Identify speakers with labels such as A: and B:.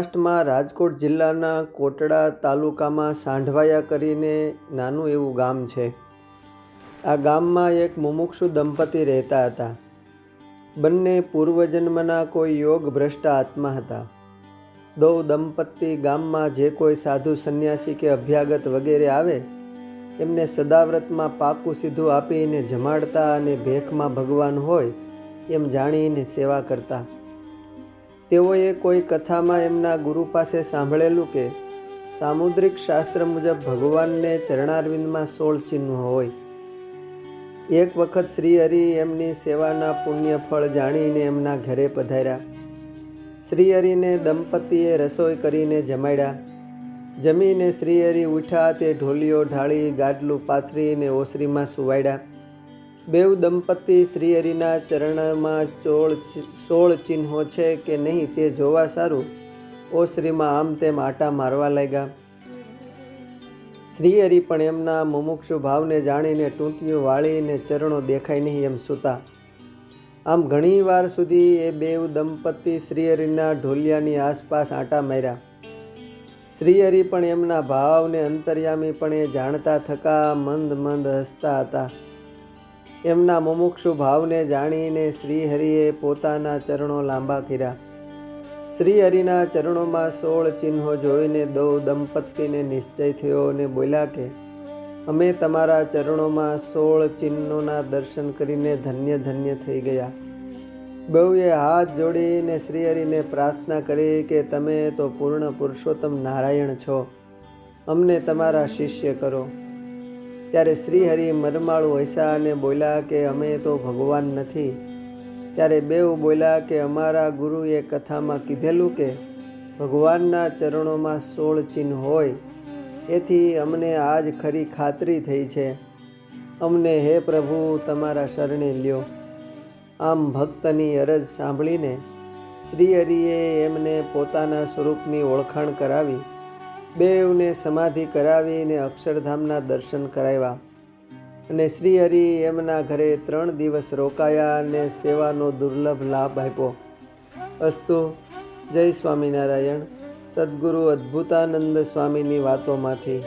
A: સૌરાષ્ટ્રમાં રાજકોટ જિલ્લાના કોટડા તાલુકામાં સાંઢવાયા કરીને નાનું એવું ગામ છે. આ ગામમાં એક મુમુક્ષુ દંપતી રહેતા હતા. બંને પૂર્વજન્મના કોઈ યોગ ભ્રષ્ટ આત્મા હતા. દો દંપતી ગામમાં જે કોઈ સાધુ સંન્યાસી કે અભ્યાગત વગેરે આવે, એમને સદાવ્રતમાં પાકું સીધું આપીને જમાડતા અને ભેખમાં ભગવાન હોય, એમ જાણીને સેવા કરતા. તેઓએ કોઈ કથામાં એમના ગુરુ પાસે સાંભળેલું કે સામુદ્રિક શાસ્ત્ર મુજબ ભગવાનને ચરણારવિંદમાં સોળ ચિહ્નો હોય. એક વખત શ્રી હરિ એમની સેવાના પુણ્ય ફળ જાણીને એમના ઘરે પધાર્યા. શ્રી હરિને દંપતીએ રસોઈ કરીને જમાડ્યા. જમીને શ્રી હરિ ઉઠ્યા તે ઢોલીઓ ઢાળી, ગાડલું પાથરીને ઓસરીમાં સુવાડ્યા. બેઉ દંપતી શ્રીહરિના ચરણમાં ચોળ સોળ ચિહ્નો છે કે નહીં તે જોવા સારું? ઓસરીમાં આમ તેમ આટા મારવા લાગ્યા. શ્રીહરિ પણ એમના મુમુક્ષુ ભાવને જાણીને ટૂંટ્યું વાળીને ચરણો દેખાય નહીં એમ સૂતા. આમ ઘણી વાર સુધી એ બેઉ દંપતી શ્રીહરિના ઢોલિયાની આસપાસ આટા માર્યા. શ્રીહરિ પણ એમના ભાવને અંતર્યામી પણ એ જાણતા થકા મંદ મંદ હસતા હતા. એમના મુમુક્ષુ ભાવને જાણીને શ્રીહરિએ પોતાના ચરણો લાંબા કર્યા. શ્રીહરિના ચરણોમાં સોળ ચિહ્નો જોઈને દો દંપતીને નિશ્ચય થયો અને બોલ્યા કે, અમે તમારા ચરણોમાં સોળ ચિહ્નોના દર્શન કરીને ધન્ય ધન્ય થઈ ગયા. બહુએ હાથ જોડીને શ્રીહરિને પ્રાર્થના કરી કે તમે તો પૂર્ણ પુરુષોત્તમ નારાયણ છો. અમને તમારા શિષ્ય કરો. ત્યારે શ્રીહરિ મરમાળું હસ્યા અને બોલ્યા કે અમે તો ભગવાન નથી. ત્યારે બેઉ બોલ્યા કે અમારા ગુરુએ કથામાં કીધેલું કે ભગવાનના ચરણોમાં સોળ ચિહ્ન હોય, એથી અમને આજ ખરી ખાતરી થઈ છે. અમને હે પ્રભુ, તમારા શરણે લ્યો. આમ ભક્તની અરજ સાંભળીને શ્રીહરિએ એમને પોતાના સ્વરૂપની ઓળખાણ કરાવી બેવને સમાધિ કરાવીને અક્ષરધામના દર્શન કરાવ્યા. અને શ્રીહરિ એમના ઘરે ત્રણ દિવસ રોકાયા અને સેવાનો દુર્લભ લાભ આપ્યો. અસ્તુ, જય સ્વામિનારાયણ. સદગુરુ અદ્ભુતાનંદ સ્વામીની વાતોમાંથી.